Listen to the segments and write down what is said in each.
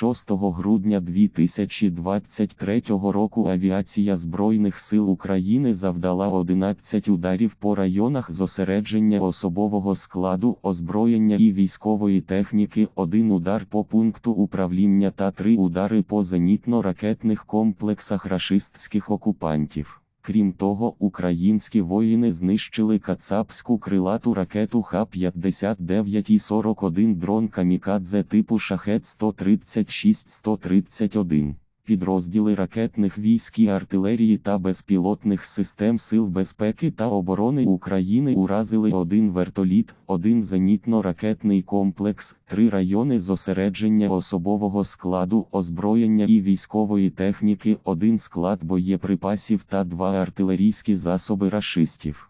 6 грудня 2023 року авіація Збройних сил України завдала 11 ударів по районах зосередження особового складу, озброєння і військової техніки, один удар по пункту управління та три удари по зенітно-ракетних комплексах рашистських окупантів. Крім того, українські воїни знищили кацапську крилату ракету Х-59 і 41 дрон камікадзе типу Шахет 136-131. Підрозділи ракетних військ і артилерії та безпілотних систем Сил безпеки та оборони України уразили один вертоліт, один зенітно-ракетний комплекс, три райони зосередження особового складу, озброєння і військової техніки, один склад боєприпасів та два артилерійські засоби рашистів.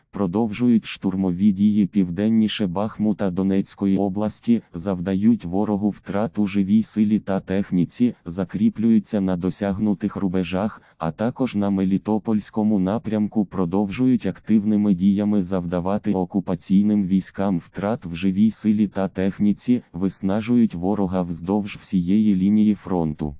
продовжують штурмові дії південніше Бахмута Донецької області, завдають ворогу втрат у живій силі та техніці, закріплюються на досягнутих рубежах, а також на Мелітопольському напрямку продовжують активними діями завдавати окупаційним військам втрат в живій силі та техніці, виснажують ворога вздовж всієї лінії фронту.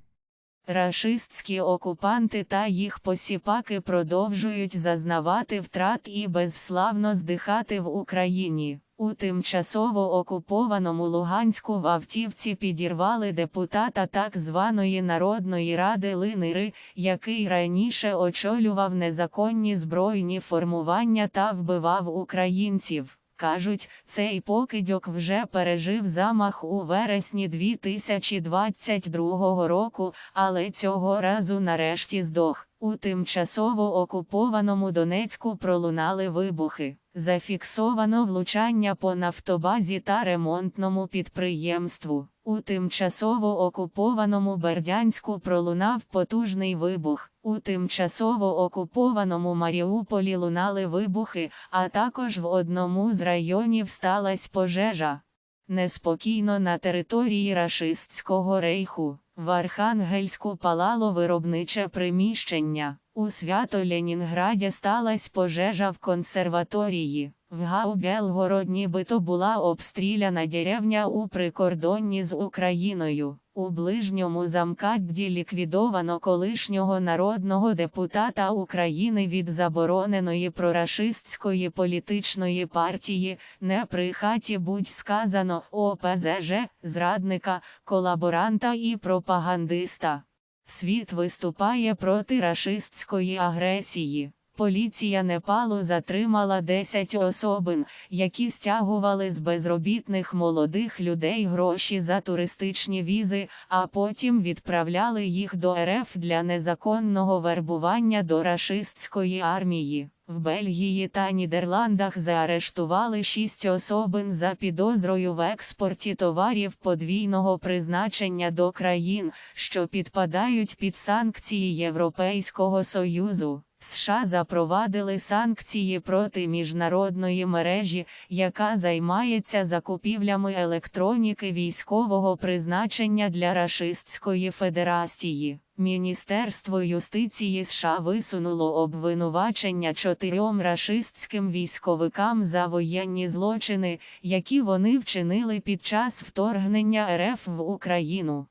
Рашистські окупанти та їх посіпаки продовжують зазнавати втрат і безславно здихати в Україні. У тимчасово окупованому Луганську в автівці підірвали депутата так званої Народної ради Линири, який раніше очолював незаконні збройні формування та вбивав українців. Кажуть, цей покидьок вже пережив замах у вересні 2022 року, але цього разу нарешті здох. У тимчасово окупованому Донецьку пролунали вибухи. Зафіксовано влучання по нафтобазі та ремонтному підприємству. У тимчасово окупованому Бердянську пролунав потужний вибух. У тимчасово окупованому Маріуполі лунали вибухи, а також в одному з районів сталася пожежа. Неспокійно на території рашистського рейху. В Архангельську палало виробниче приміщення. У Свято-Ленінграді сталася пожежа в консерваторії. В Гау-Белгород нібито була обстріляна деревня у прикордонні з Україною. У ближньому замкадді ліквідовано колишнього народного депутата України від забороненої прорашистської політичної партії, не при хаті будь сказано ОПЗЖ, зрадника, колаборанта і пропагандиста. Світ виступає проти рашистської агресії. Поліція Непалу затримала 10 особин, які стягували з безробітних молодих людей гроші за туристичні візи, а потім відправляли їх до РФ для незаконного вербування до рашистської армії. В Бельгії та Нідерландах заарештували шість особин за підозрою в експорті товарів подвійного призначення до країн, що підпадають під санкції Європейського Союзу. США запровадили санкції проти міжнародної мережі, яка займається закупівлями електроніки військового призначення для Рашистської Федерації. Міністерство юстиції США висунуло обвинувачення чотирьом рашистським військовикам за воєнні злочини, які вони вчинили під час вторгнення РФ в Україну.